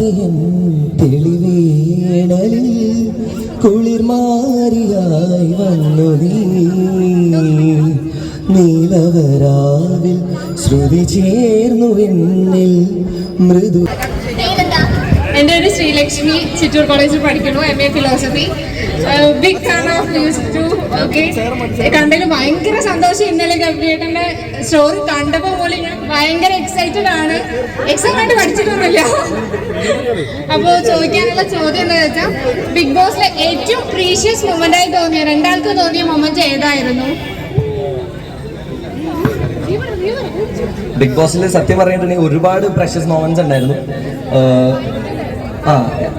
അറിയാതെയൻ തെളിവേണലിൽ കുളിർമാരിയായി വന്നു നീ. നീലവരാവിൽ ശ്രുതി ചേർന്നു എന്നിൽ മൃദു എന്റെ പേര് ശ്രീലക്ഷ്മി ചിറ്റൂർ കോളേജിൽ പഠിക്കുന്നു M A philosophy big fan of music too okay. ഭയങ്കര സന്തോഷം ഇന്നലെ ഗബ്രിയേട്ടന്റെ സ്റ്റോറി കണ്ടപ്പോ പോലും ഞാൻ ഭയങ്കര എക്സൈറ്റഡ് ആണ്. എക്സാം ആയിട്ട് പഠിച്ചിട്ടൊന്നുമില്ല. അപ്പോൾ ചോദിക്കാനുള്ള ചോദ്യം എന്താ വെച്ചാൽ ബിഗ് ബോസിലെ ഏറ്റവും പ്രീഷ്യസ് മൊമെന്റ് ആയി തോന്നിയ രണ്ടാൾക്ക് തോന്നിയ മൊമെന്റ് ഏതായിരുന്നു? ബിഗ് ബോസിൽ സത്യം പറഞ്ഞിട്ടുണ്ടെങ്കിൽ ഒരുപാട് പ്രഷ്യസ് മൊമെന്റ്സ് ഉണ്ടായിരുന്നു. ആ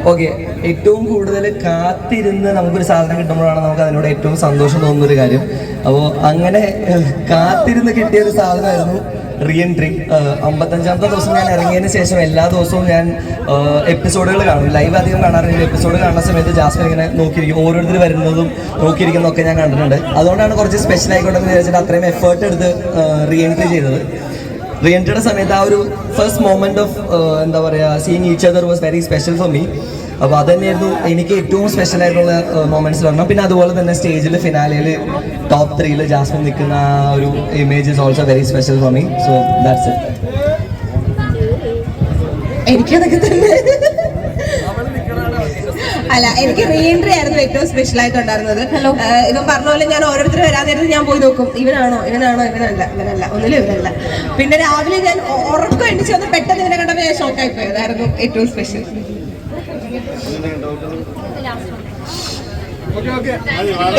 ഓക്കെ. ഏറ്റവും കൂടുതൽ കാത്തിരുന്ന് നമുക്കൊരു സാധനം കിട്ടുമ്പോഴാണ് നമുക്ക് അതിനോട് ഏറ്റവും സന്തോഷം തോന്നുന്ന ഒരു കാര്യം. അപ്പോൾ അങ്ങനെ കാത്തിരുന്ന് കിട്ടിയ ഒരു സാധനമായിരുന്നു റീ എൻട്രി അമ്പത്തഞ്ചാമത്തെ ദിവസം ഞാൻ ഇറങ്ങിയതിന് ശേഷം എല്ലാ ദിവസവും ഞാൻ എപ്പിസോഡുകൾ കാണും. ലൈവ് അധികം കാണാറുണ്ട് എപ്പിസോഡ് കാണുന്ന സമയത്ത് ജാസ്മിൻ ഇങ്ങനെ നോക്കിയിരിക്കും. ഓരോരുത്തർ വരുന്നതും നോക്കിയിരിക്കുന്നതൊക്കെ ഞാൻ കണ്ടിട്ടുണ്ട്. അതുകൊണ്ടാണ് കുറച്ച് സ്പെഷ്യൽ ആയിക്കോട്ടെ എന്ന് വിചാരിച്ചിട്ട് അത്രയും എഫേർട്ട് എടുത്ത് റീ എൻട്രി ചെയ്തത്. റീ എൻട്രിയുടെ സമയത്ത് ആ ഒരു ഫസ്റ്റ് മൊമെന്റ് ഓഫ് എന്താ പറയുക seeing each other was very special for me അപ്പോൾ തന്നെയായിരുന്നു എനിക്ക് ഏറ്റവും സ്പെഷ്യൽ ആയിട്ടുള്ള മൊമെന്റ്സ് വരണം പിന്നെ അതുപോലെ തന്നെ സ്റ്റേജിൽ ഫിനാലയിൽ ടോപ്പ് ത്രീയിൽ ജാസ്മിൻ നിൽക്കുന്ന ആ ഒരു image is also very special for me so that's it എനിക്കതൊക്കെ തന്നെ. അല്ല എനിക്ക് റീഎൻട്രി ആയിരുന്നു ഏറ്റവും സ്പെഷ്യൽ ആയിട്ടുണ്ടായിരുന്നത് ഹലോ ഇവൻ പറഞ്ഞ പോലെ ഞാൻ ഓരോരുത്തരും വരാൻ നേരത്ത് ഞാൻ പോയി നോക്കും. ഇവനാണോ ഇവനാണോ ഇവനല്ല ഇവനല്ല ഒന്നിലും ഇവനല്ല. പിന്നെ രാവിലെ ഞാൻ ഉറക്കം എണ്ണിച്ച് വന്ന് പെട്ടെന്ന് ഇവനെ കണ്ടപ്പോൾ ഞാൻ ഷോക്ക് ആയി പോയതായിരുന്നു ഏറ്റവും സ്പെഷ്യൽ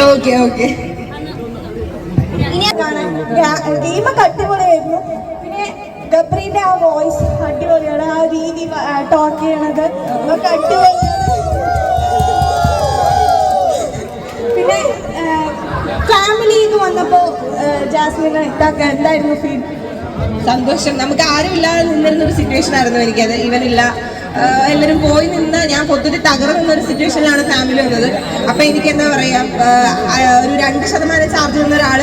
ഓക്കെ ഓക്കെ ഗെയിമൊക്കെ അടിപൊളിയായിരുന്നു. പിന്നെ ഗബ്രീന്റെ ആ വോയിസ് അടിപൊളിയാണ്. ആ രീതി ടോക്ക് ചെയ്യണത്. അടിപൊളി. അടിപൊളിയാണ് ഫാമിലി എന്ന് വന്നപ്പോ ജാസ്മിന് ഇതാക്ക എന്തായിരുന്നു ഫീൽ സന്തോഷം. നമുക്ക് ആരും ഇല്ലാതെ നിന്നിരുന്ന ഒരു സിറ്റുവേഷൻ ആയിരുന്നു എനിക്കത്. ഇവനില്ല എല്ലാരും എല്ലാവരും പോയി നിന്ന് ഞാൻ പൊതുവെ തകർന്നു ഒരു സിറ്റുവേഷനിലാണ് ഫാമിലി വന്നത്. അപ്പൊ എനിക്ക് എന്താ പറയാ ഒരു രണ്ട് ശതമാനം ചാർജ് വന്ന ഒരാൾ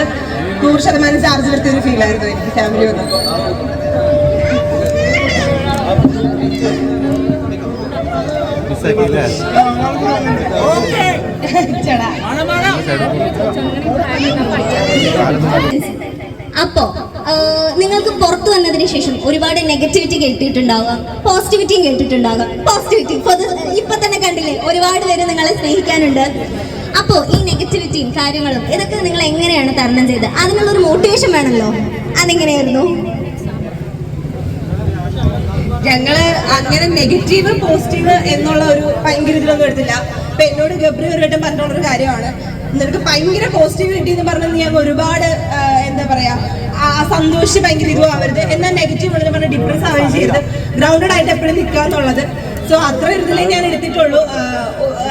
നൂറ് ശതമാനം ചാർജ് എടുത്ത ഒരു ഫീൽ ആയിരുന്നു എനിക്ക് ഫാമിലി വന്നപ്പോൾ ചേടാ അപ്പോ നിങ്ങൾക്ക് പുറത്തു വന്നതിന് ശേഷം ഒരുപാട് നെഗറ്റിവിറ്റി കേട്ടിട്ടുണ്ടാവാം പോസിറ്റിവിറ്റിയും കേട്ടിട്ടുണ്ടാകാം പോസിറ്റിവിറ്റി ഇപ്പൊ തന്നെ കണ്ടില്ലേ ഒരുപാട് പേര് നിങ്ങളെ സ്നേഹിക്കാനുണ്ട്. അപ്പോ ഈ നെഗറ്റിവിറ്റിയും കാര്യങ്ങളും ഇതൊക്കെ നിങ്ങൾ എങ്ങനെയാണ് തരണം ചെയ്തത്? അതിനുള്ള ഒരു മോട്ടിവേഷൻ വേണമല്ലോ. അതെങ്ങനെയായിരുന്നു? ഞങ്ങൾ അങ്ങനെ നെഗറ്റീവ് പോസിറ്റീവ് എന്നുള്ള ഒരു ഭയങ്കര ഇതിലൊന്നും എടുത്തില്ല. അപ്പൊ എന്നോട് ഗബ്രി ഒരു വട്ടം പറഞ്ഞുള്ള ഒരു കാര്യമാണ്. നിനക്ക് ഭയങ്കര പോസിറ്റീവ് കിട്ടി എന്ന് പറഞ്ഞാൽ അങ്ങ് ഒരുപാട് എന്താ പറയാ ആ സന്തോഷിച്ച് ഭയങ്കര ഇതും ആവരുത്. എന്നാൽ നെഗറ്റീവ് ഉള്ളത് പറഞ്ഞാൽ ഡിപ്രസ് ആവുകയും ചെയ്ത് ഗ്രൗണ്ടഡ് ആയിട്ട് എപ്പോഴും നിൽക്കുക എന്നുള്ളത്. സോ അത്ര ഇതിലേ ഞാൻ എടുത്തിട്ടുള്ളൂ.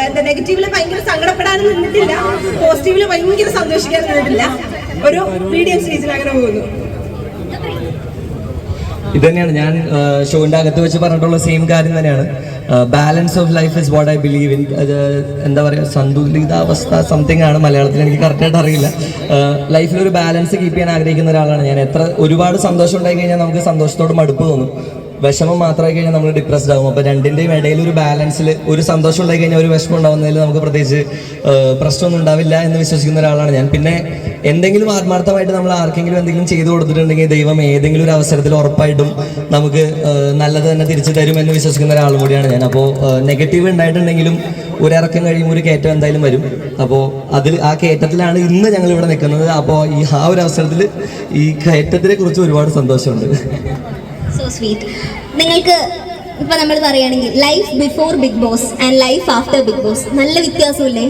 എന്താ നെഗറ്റീവിൽ ഭയങ്കര സങ്കടപ്പെടാനും നിന്നിട്ടില്ല. പോസിറ്റീവിൽ ഭയങ്കര സന്തോഷിക്കാൻ നിന്നിട്ടില്ല. ഒരു മീഡിയം സ്റ്റേജിൽ അങ്ങനെ പോകുന്നു. ഇത് തന്നെയാണ് ഞാൻ ഷോന്റെ അകത്ത് വെച്ച് പറഞ്ഞിട്ടുള്ള സെയിം കാര്യം തന്നെയാണ്. Balance of life is what I believe in എന്താ പറയുക സന്തുലിതാവസ്ഥ സംതിങ് ആണ് മലയാളത്തിൽ എനിക്ക് കറക്റ്റായിട്ട് അറിയില്ല. ലൈഫിൽ ഒരു ബാലൻസ് കീപ്പ് ചെയ്യാൻ ആഗ്രഹിക്കുന്ന ഒരാളാണ് ഞാൻ. എത്ര ഒരുപാട് സന്തോഷം ഉണ്ടായി കഴിഞ്ഞാൽ നമുക്ക് സന്തോഷത്തോട് മടുപ്പ് തോന്നും. വിഷമം മാത്രമായി കഴിഞ്ഞാൽ നമ്മൾ ഡിപ്രസ്ഡ് ആകും അപ്പോൾ രണ്ടിന്റെയും ഇടയിൽ ഒരു ബാലൻസിൽ ഒരു സന്തോഷം ഉണ്ടായി കഴിഞ്ഞാൽ ഒരു വിഷമം ഉണ്ടാവുന്നതിൽ നമുക്ക് പ്രത്യേകിച്ച് പ്രശ്നമൊന്നും ഉണ്ടാവില്ല എന്ന് വിശ്വസിക്കുന്ന ഒരാളാണ് ഞാൻ. പിന്നെ എന്തെങ്കിലും ആത്മാർത്ഥമായിട്ട് നമ്മൾ ആർക്കെങ്കിലും എന്തെങ്കിലും ചെയ്തു കൊടുത്തിട്ടുണ്ടെങ്കിൽ ദൈവം ഏതെങ്കിലും ഒരു അവസരത്തിൽ ഉറപ്പായിട്ടും നമുക്ക് നല്ലത് തന്നെ തിരിച്ചു തരും എന്ന് വിശ്വസിക്കുന്ന ഒരാളും കൂടിയാണ് ഞാൻ. അപ്പോൾ നെഗറ്റീവ് ഉണ്ടായിട്ടുണ്ടെങ്കിലും ഒരു ഇറക്കം കഴിയുമ്പോൾ ഒരു കയറ്റം എന്തായാലും വരും. അപ്പോൾ അതിൽ ആ കയറ്റത്തിലാണ് ഇന്ന് ഞങ്ങൾ ഇവിടെ നിൽക്കുന്നത്. അപ്പോൾ ഈ ആ ഒരു അവസരത്തിൽ ഈ കയറ്റത്തിനെ കുറിച്ച് ഒരുപാട് സന്തോഷമുണ്ട്. സോ സ്വീറ്റ് നിങ്ങൾക്ക് ഇപ്പൊ നമ്മൾ പറയുകയാണെങ്കിൽ life before Bigg Boss and life after Bigg Boss നല്ല വ്യത്യാസമില്ലേ?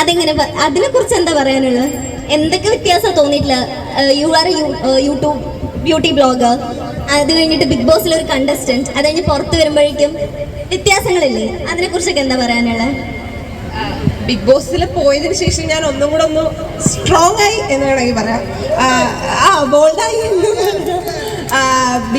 അതെങ്ങനെ അതിനെ അതിനെക്കുറിച്ച് എന്താ പറയാനുള്ളത്? എന്തൊക്കെ വ്യത്യാസം തോന്നിയിട്ടില്ല? You are YouTube beauty blogger അത് കഴിഞ്ഞിട്ട് ബിഗ് ബോസിൽ ഒരു കണ്ടസ്റ്റന്റ് അത് കഴിഞ്ഞ് പുറത്ത് വരുമ്പോഴേക്കും വ്യത്യാസങ്ങളില്ലേ? അതിനെക്കുറിച്ചൊക്കെ എന്താ പറയാനുള്ളത്? ബിഗ് ബോസിൽ പോയതിനു ശേഷം ഞാൻ ഒന്നും കൂടെ ഒന്ന് സ്ട്രോങ് ആയി എന്ന് വേണമെങ്കിൽ പറയാം. ആ, ബോൾഡായി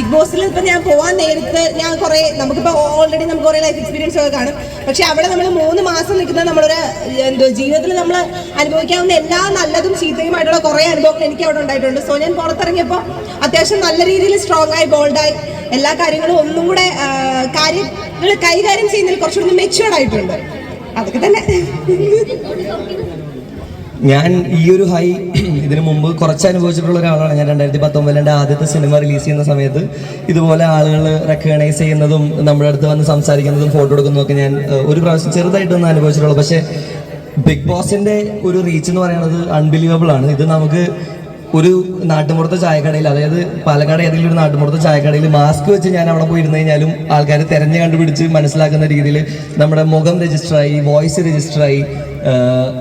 ബിഗ് ബോസിൽ ഇപ്പം ഞാൻ പോവാൻ നേരത്ത് ഞാൻ കുറേ നമുക്കിപ്പോൾ ഓൾറെഡി നമുക്ക് കുറേ ലൈഫ് എക്സ്പീരിയൻസ് ഒക്കെ കാണും. പക്ഷെ അവിടെ നമ്മൾ മൂന്ന് മാസം നിൽക്കുന്ന നമ്മളൊരു എന്തോ ജീവിതത്തിൽ നമ്മൾ അനുഭവിക്കാവുന്ന എല്ലാ നല്ലതും ചീത്തയുമായിട്ടുള്ള കുറേ അനുഭവങ്ങൾ എനിക്ക് അവിടെ ഉണ്ടായിട്ടുണ്ട്. സോ ഞാൻ പുറത്തിറങ്ങിയപ്പോൾ അത്യാവശ്യം നല്ല രീതിയിൽ സ്ട്രോങ് ആയി ബോൾഡായി എല്ലാ കാര്യങ്ങളും ഒന്നും കൂടെ കാര്യങ്ങൾ കൈകാര്യം ചെയ്യുന്നതിൽ കുറച്ചുകൂടി മെച്ചുവേർഡ് ആയിട്ടുണ്ട്. അതൊക്കെ തന്നെ. ഞാൻ ഈ ഒരു ഹൈ ഇതിനു മുമ്പ് കുറച്ച് അനുഭവിച്ചിട്ടുള്ള ഒരാളാണ് ഞാൻ രണ്ടായിരത്തി പത്തൊമ്പതിൽ എന്റെ ആദ്യത്തെ സിനിമ റിലീസ് ചെയ്യുന്ന സമയത്ത് ഇതുപോലെ ആളുകൾ റെക്കഗ്നൈസ് ചെയ്യുന്നതും നമ്മുടെ അടുത്ത് വന്ന് സംസാരിക്കുന്നതും ഫോട്ടോ എടുക്കുന്നതും ഒക്കെ ഞാൻ ഒരു പ്രാവശ്യം ചെറുതായിട്ടൊന്നും അനുഭവിച്ചിട്ടുള്ളൂ. പക്ഷേ ബിഗ് ബോസിന്റെ ഒരു റീച്ച് എന്ന് പറയുന്നത് അൺബിലീവബിൾ ആണ്. ഇത് നമുക്ക് ഒരു നാട്ടുമ്പുറത്തെ ചായക്കടയിൽ അതായത് പാലക്കാട് ഏതെങ്കിലും ഒരു നാട്ടുമ്പുറത്തെ ചായക്കടയിൽ മാസ്ക് വെച്ച് ഞാൻ അവിടെ പോയി ഇരുന്ന് കഴിഞ്ഞാലും ആൾക്കാർ തെരഞ്ഞു കണ്ടുപിടിച്ച് മനസ്സിലാക്കുന്ന രീതിയിൽ നമ്മുടെ മുഖം രജിസ്റ്ററായി വോയിസ് രജിസ്റ്ററായി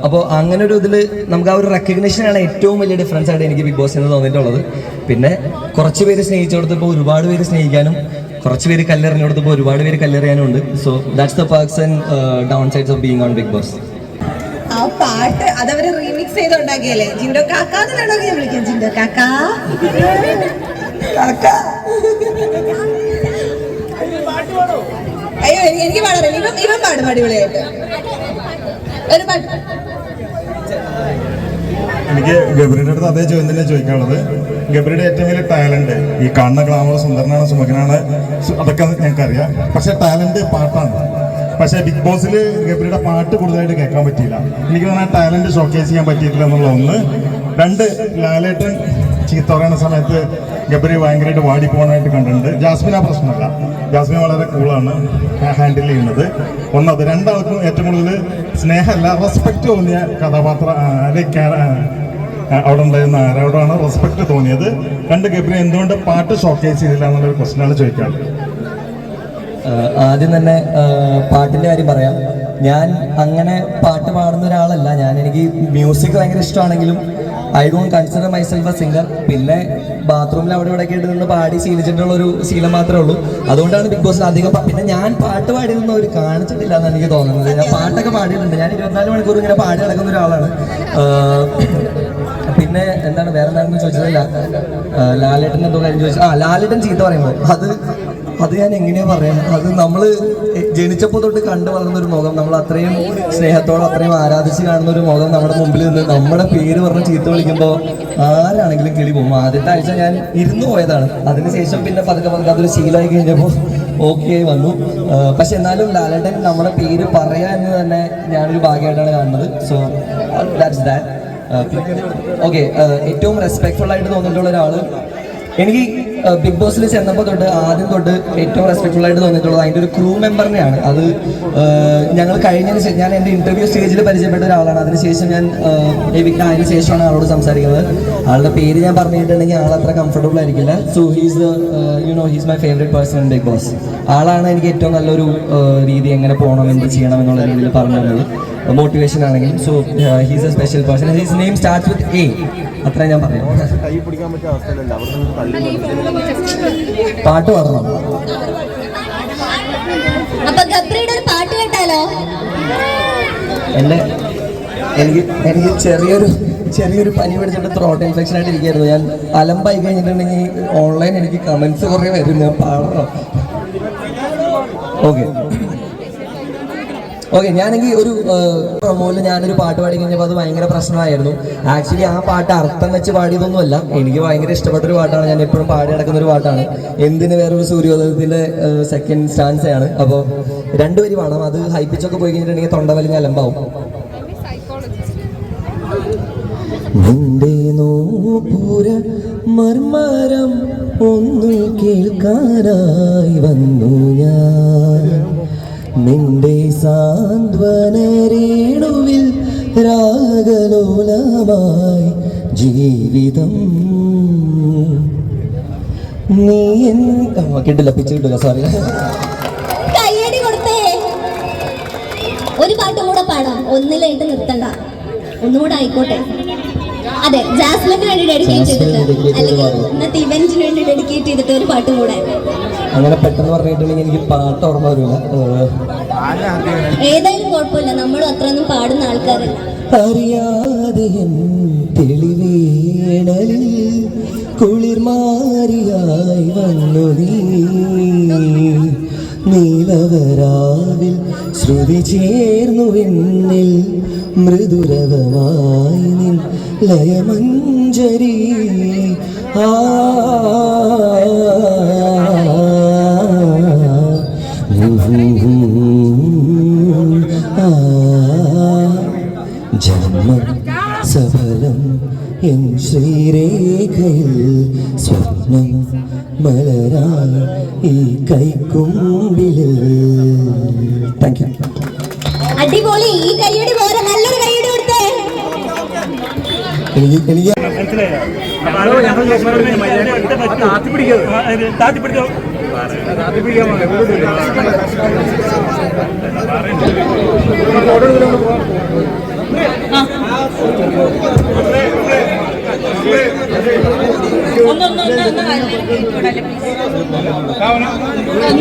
അപ്പോൾ അങ്ങനെ ഒരു ഇതിൽ നമുക്ക് ആ ഒരു റെക്കഗ്നേഷനാണ് ഏറ്റവും വലിയ ഡിഫറൻസ് ആയിട്ട് എനിക്ക് ബിഗ് ബോസ് എന്ന് തോന്നിയിട്ടുള്ളത്. പിന്നെ കുറച്ച് പേര് സ്നേഹിച്ചു കൊടുത്തപ്പോൾ ഒരുപാട് പേര് സ്നേഹിക്കാനും കുറച്ച് പേര് കല്ലെറിഞ്ഞു കൊടുത്തപ്പോൾ ഒരുപാട് പേര് കല്ലെറിയാനും ഉണ്ട് so that's the person and downsides of being on Bigg Boss ആ പാട്ട് അതവര് റീമിക്സ് ചെയ്ത് ഉണ്ടാക്കിയല്ലേ ജിൻഡോ കാക്ക എന്നാണോ ഞാൻ വിളിക്കാം ജിൻഡോ കാക്ക? കാക്ക. അയ്യോ എനിക്ക് എനിക്ക് പാടാറില്ല. ഇവൻ ഇവൻ പാടും അടിപൊളിയായിട്ട്. എനിക്ക് ഗബ്രിയുടെ അടുത്ത് അതേ ചോദ്യം തന്നെ ചോദിക്കാനുള്ളത്. ഗബ്രിയുടെ ഏറ്റവും വലിയ ടാലന്റ് ഈ കാണുന്ന ഗ്ലാമർ സുന്ദരനാണ് സുമകനാണ് അതൊക്കെ അതൊക്കെ ഞങ്ങൾക്കറിയാം. പക്ഷെ ടാലന്റ് പാട്ടാണ്. പക്ഷെ ബിഗ് ബോസിൽ ഗബ്രിയുടെ പാട്ട് കൂടുതലായിട്ട് കേൾക്കാൻ പറ്റിയില്ല. എനിക്ക് തോന്നുന്ന ടാലന്റ് ഷോക്കേസ് ചെയ്യാൻ പറ്റിയിട്ടില്ല എന്നുള്ള ഒന്ന്. രണ്ട് ലാലേട്ടൻ ചീത്ത പറയുന്ന സമയത്ത് ഗബ്രി ഭയങ്കരമായിട്ട് വാടി കണ്ടിട്ടുണ്ട്. ജാസ്മിൻ ആ പ്രശ്നമല്ല. ജാസ്മിൻ വളരെ കൂളാണ് ഹാൻഡിൽ ചെയ്യുന്നത്. ഒന്നത് രണ്ടാൾക്കും ഏറ്റവും കൂടുതൽ സ്നേഹമല്ല റെസ്പെക്റ്റ് തോന്നിയ കഥാപാത്ര ആ, അവിടെ ഉണ്ടായിരുന്ന ആരോടാണ് റെസ്പെക്ട് തോന്നിയത്? കണ്ട് ഗബ്രി എന്തുകൊണ്ട് പാട്ട് ഷോക്കേസ് ചെയ്തില്ല എന്നുള്ളൊരു ക്വസ്റ്റനാണ് ചോദിക്കാറ്. ആദ്യം തന്നെ പാട്ടിന്റെ കാര്യം പറയാം. ഞാൻ അങ്ങനെ പാട്ട് പാടുന്ന ഒരാളല്ല. ഞാൻ എനിക്ക് മ്യൂസിക് ഭയങ്കര ഇഷ്ടമാണെങ്കിലും I don't consider myself a singer പിന്നെ ബാത്റൂമിൽ അവിടെ ഇവിടെ ആയിട്ട് നിന്ന് പാടി ശീലിച്ചിട്ടുള്ള ഒരു ശീലം മാത്രമേ ഉള്ളൂ. അതുകൊണ്ടാണ് ബിഗ് ബോസിൽ അധികം പിന്നെ ഞാൻ പാട്ട് പാടിയതൊന്നും അവർ കാണിച്ചിട്ടില്ല എന്നാണ് എനിക്ക് തോന്നുന്നത്. ഞാൻ പാട്ടൊക്കെ പാടിയിട്ടുണ്ട്. ഞാൻ ഇരുപത്തിനാല് മണിക്കൂർ ഇങ്ങനെ പാടി നടക്കുന്ന ഒരാളാണ്. പിന്നെ എന്താണ് വേറെ എന്താണെന്ന് ചോദിച്ചതല്ല ലാലേട്ടൻ എന്തോ കാര്യം ചോദിച്ചു ആ ലാലേട്ടൻ ചീത്ത പറയുമ്പോൾ അത് അത് ഞാൻ എങ്ങനെയാ പറയാം? അത് നമ്മൾ ജനിച്ചപ്പോ തൊട്ട് കണ്ടു വളർന്ന ഒരു മുഖം. നമ്മൾ അത്രയും സ്നേഹത്തോടെ അത്രയും ആരാധിച്ച് കാണുന്ന ഒരു മുഖം നമ്മുടെ മുമ്പിൽ നിന്ന് നമ്മുടെ പേര് പറഞ്ഞ് ചീത്ത വിളിക്കുമ്പോൾ ആരാണെങ്കിലും കിളി പോകും. ആദ്യത്തെ ആഴ്ച ഞാൻ ഇരുന്നു പോയതാണ്. അതിനുശേഷം പിന്നെ പതുക്കെ പതുക്കെ അതൊരു ശീലമായി കഴിഞ്ഞപ്പോൾ ഓക്കെ വന്നു. പക്ഷെ എന്നാലും ലാലേട്ടൻ നമ്മുടെ പേര് പറയാ എന്ന് തന്നെ ഞാനൊരു ഭാഗ്യമായിട്ടാണ് കാണുന്നത്. സോ ദാറ്റ്സ് ദാറ്റ് ഓക്കെ ഏറ്റവും റെസ്പെക്ട്ഫുൾ ആയിട്ട് തോന്നിയിട്ടുള്ള ഒരാൾ എനിക്ക് ബിഗ് ബോസിൽ ചെന്നപ്പോൾ തൊട്ട് ആദ്യം തൊട്ട് ഏറ്റവും റെസ്പെക്ട്ഫുൾ ആയിട്ട് തോന്നിയിട്ടുള്ളത് അതിന്റെ ഒരു ക്രൂ മെമ്പറിനെയാണ് അത് ഞങ്ങൾ കഴിഞ്ഞതിന് ശേഷം ഞാൻ എന്റെ ഇന്റർവ്യൂ സ്റ്റേജിൽ പരിചയപ്പെട്ട ഒരാളാണ്. അതിനുശേഷം ഞാൻ എവിക്ട് ആയതിനു ശേഷമാണ് ആളോട് സംസാരിക്കുന്നത്. ആളുടെ പേര് ഞാൻ പറഞ്ഞിട്ടുണ്ടെങ്കിൽ ആൾ അത്ര കംഫർട്ടബിൾ ആയിരിക്കില്ല. So he's you know he's my favourite person in Bigg Boss ആളാണ് എനിക്ക് ഏറ്റവും നല്ലൊരു രീതി എങ്ങനെ പോകണം എന്ത് ചെയ്യണം എന്നുള്ള രീതിയിൽ പറഞ്ഞു തന്നത്. മോട്ടിവേഷൻ ആണെങ്കിലും. So he's a special person his name start with A അത്ര ഞാൻ പറയാം. പാട്ട് പാടണം. അപ്പൊ ഗബ്രിയുടെ ഒരു പാട്ട് കേട്ടാലോ? എന്റെ എനിക്ക് എനിക്ക് ചെറിയൊരു ചെറിയൊരു പനി പിടിച്ചിട്ട് ത്രോട്ട് ഇൻഫെക്ഷൻ ആയിട്ട് ഇരിക്കുന്നു ഞാൻ അലമ്പായി കഴിഞ്ഞിട്ടുണ്ടെങ്കിൽ ഓൺലൈൻ എനിക്ക് കമന്റ്സ് കുറേ വരും ഞാൻ പാടണം. ഓക്കെ ഓക്കെ ഞാനെങ്കിൽ ഒരു പ്രൊമോയിൽ ഞാനൊരു പാട്ട് പാടി കഴിഞ്ഞപ്പോൾ അത് ഭയങ്കര പ്രശ്നമായിരുന്നു. ആക്ച്വലി ആ പാട്ട് അർത്ഥം വെച്ച് പാടിയതൊന്നുമല്ല. എനിക്ക് ഭയങ്കര ഇഷ്ടപ്പെട്ട ഒരു പാട്ടാണ്. ഞാൻ എപ്പോഴും പാടി നടക്കുന്ന ഒരു പാട്ടാണ്. എന്തിന് വേറൊരു സൂര്യോദയത്തിന്റെ സെക്കൻഡ് സ്റ്റാൻസയാണ് അപ്പോൾ രണ്ടുപേരും വേണം. അത് ഹൈപ്പിച്ചൊക്കെ പോയി കഴിഞ്ഞിട്ടുണ്ടെങ്കിൽ തൊണ്ട വലിഞ്ഞ അലമ്പാവും. മർമരം കേൾക്കാനായി വന്നു ഞാൻ. നിന്റെ സാന്ത്വനരേണുവിൽ രാഗലോലമായി ജീവിതം. നീ കിട്ടില്ല പിച്ച് കിട്ടില്ല സോറി കയ്യടി കൊടുത്തേ. ഒരു പാട്ടും കൂടെ പാടാം. ഒന്നിലായിട്ട് നിർത്തണ്ട. ഒന്നുകൂടെ ആയിക്കോട്ടെ. അതെ ജാസ്മിന് വേണ്ടി ഡെഡിക്കേറ്റ് ചെയ്തിട്ട് അല്ലെങ്കിൽ ഇന്നത്തെ ഇവന്റിന് വേണ്ടി ഡെഡിക്കേറ്റ് ചെയ്തിട്ട് ഒരു പാട്ട് കൂടെ. അങ്ങനെ പെട്ടെന്ന് പറഞ്ഞിട്ടുണ്ടെങ്കിൽ എനിക്ക് പാട്ട് ഓർമ്മ വരില്ല. ഏതായാലും കുഴപ്പമില്ല. നമ്മളും അത്രയൊന്നും പാടുന്ന ആൾക്കാരല്ല. അറിയാതെ തെളിവേണലിൽ കുളിർമാരിയായി വന്നു നീ. നീലവരാവിൽ ശ്രുതി ചേർന്നു എന്നിൽ മൃദുരവമായി നിൻ ലയമഞ്ജരി. ആ എൻ ശ്രീരേഖയിൽ സ്വപ്നം മലരാ ഈ കൈക്കുമ്പിൽ. താങ്ക് യു അടിപൊളി ഈ കൈയുടെ വേറെ നല്ലൊരു കൈയുടെ കൊടുത്തേ. എനിക്ക് എനിക്ക്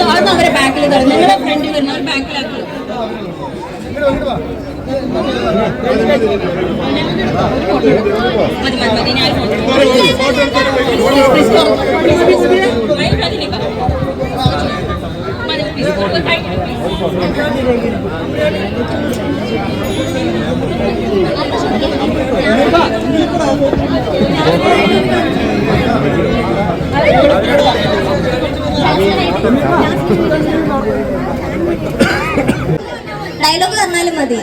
ഒന്ന് അവരെ ബാക്കിൽ നിങ്ങളുടെ ഫ്രണ്ടിൽ വരുന്ന ബാക്കിലാക്കി മതി മതി മതി ഞാൻ ഡയലോഗ് തന്നാലും മതി.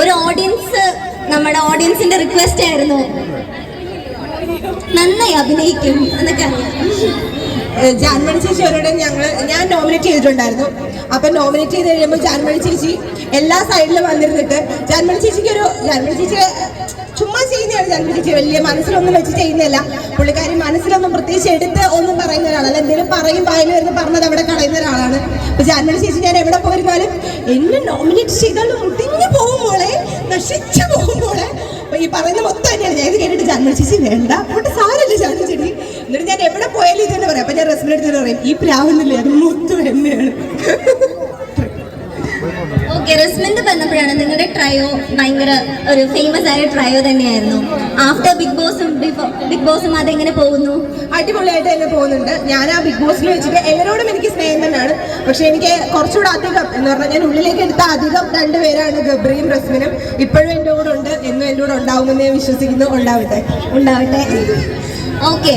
ഒരു ഓഡിയൻസ് നമ്മുടെ ഓഡിയൻസിന്റെ റിക്വസ്റ്റ് ആയിരുന്നു. നന്നായി അഭിനയിക്കും എന്നൊക്കെ ജാൻമണി ചേച്ചി അവരോട് ഞങ്ങൾ ഞാൻ നോമിനേറ്റ് ചെയ്തിട്ടുണ്ടായിരുന്നു. അപ്പൊ നോമിനേറ്റ് ചെയ്ത് കഴിയുമ്പോൾ ജാൻമണി ചേച്ചി എല്ലാ സൈഡിലും വന്നിരുന്നിട്ട് ജാൻമണി ചേച്ചിക്ക് ഒരു ജാൻമണി ചേച്ചി ചുമ്മാ ചെയ്യുന്നതാണ് ചേച്ചി വലിയ മനസ്സിലൊന്നും വെച്ച് ചെയ്യുന്നില്ല പുള്ളിക്കാരി മനസ്സിലൊന്നും പ്രത്യേകിച്ച് എടുത്ത് ഒന്നും പറയുന്ന ഒരാളല്ല. എന്തെങ്കിലും പറയും വായിൽ വരുന്ന പറഞ്ഞത് അവിടെ കളയുന്ന ഒരാളാണ്. അപ്പൊ ജാൻമണി ചേച്ചി ഞാൻ എവിടെ പോയിരുന്നാലും എന്നെ നോമിനേറ്റ് ചെയ്താലും മുടിഞ്ഞു പോകും മോളെ. നശിച്ചു പോകും മോളെ. അപ്പൊ ഈ പറയുന്ന മൊത്തം തന്നെയാണ്. ഞാൻ ഇത് കേട്ടിട്ട് ജാൻമണി ചേച്ചി വേണ്ട. അവിടെ സാരല്ല ജാൻമണി ചേച്ചി. എന്നിട്ട് ഞാൻ എവിടെ പോയാലും ഇത് തന്നെ പറയാം. അപ്പൊ ഞാൻ റെസ്പിൻ എടുത്തിട്ട് പറയും ഈ പ്രാവുന്നില്ലേ? അത് മൊത്തം എന്നെയാണ് ഓക്കെ വന്നപ്പോഴാണ് നിങ്ങളുടെ ട്രയോ ഭയങ്കര ഒരു ഫേമസ് ആയ ട്രയോ തന്നെയായിരുന്നു. ആഫ്റ്റർ ബിഗ് ബോസും ബിഗ് ബോസും അതെങ്ങനെ പോകുന്നു? അടിപൊളിയായിട്ട് തന്നെ പോകുന്നുണ്ട്. ഞാൻ ആ ബിഗ് ബോസിൽ വെച്ചിട്ട് എല്ലാവരോടും എനിക്ക് സ്നേഹം തന്നെയാണ്. പക്ഷെ എനിക്ക് കുറച്ചുകൂടെ അധികം എന്ന് പറഞ്ഞാൽ ഞാൻ ഉള്ളിലേക്ക് എടുത്ത അധികം രണ്ടുപേരാണ് ഗബ്രിയും റസ്മിനും. ഇപ്പോഴും എന്റെ കൂടെ ഉണ്ട്. എന്നും എന്റെ കൂടെ ഉണ്ടാവുമെന്ന് ഞാൻ വിശ്വസിക്കുന്നു. ഉണ്ടാവട്ടെ. ഉണ്ടാവട്ടെ. ഓക്കെ